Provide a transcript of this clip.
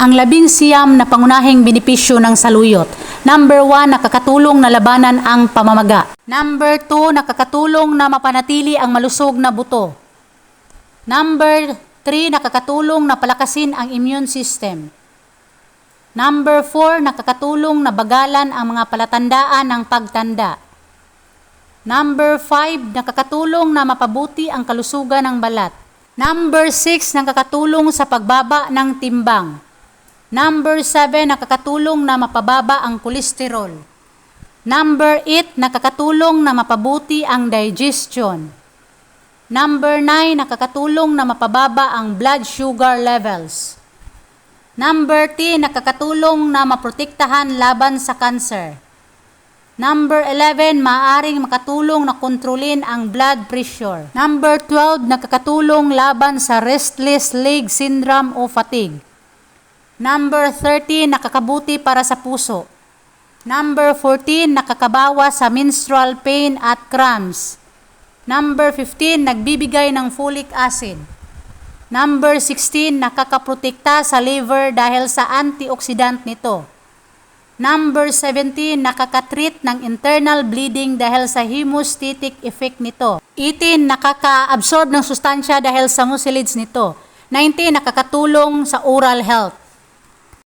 Ang labing siyam na pangunahing benepisyo ng saluyot. Number 1, nakakatulong na labanan ang pamamaga. Number 2, nakakatulong na mapanatili ang malusog na buto. Number 3, nakakatulong na palakasin ang immune system. Number 4, nakakatulong na bagalan ang mga palatandaan ng pagtanda. Number 5, nakakatulong na mapabuti ang kalusugan ng balat. Number 6, nakakatulong sa pagbaba ng timbang. Number 7, nakakatulong na mapababa ang kolesterol. Number 8, nakakatulong na mapabuti ang digestion. Number 9, nakakatulong na mapababa ang blood sugar levels. Number 10, nakakatulong na maprotektahan laban sa cancer. Number 11, maaaring makatulong na kontrolin ang blood pressure. Number 12, nakakatulong laban sa restless leg syndrome o fatigue. Number 13, nakakabuti para sa puso. Number 14, nakakabawas sa menstrual pain at cramps. Number 15, nagbibigay ng folic acid. Number 16, nakakaprotekta sa liver dahil sa antioxidant nito. Number 17, nakakatreat ng internal bleeding dahil sa hemostatic effect nito. 18, nakaka-absorb ng sustansya dahil sa mucilage nito. 19, nakakatulong sa oral health.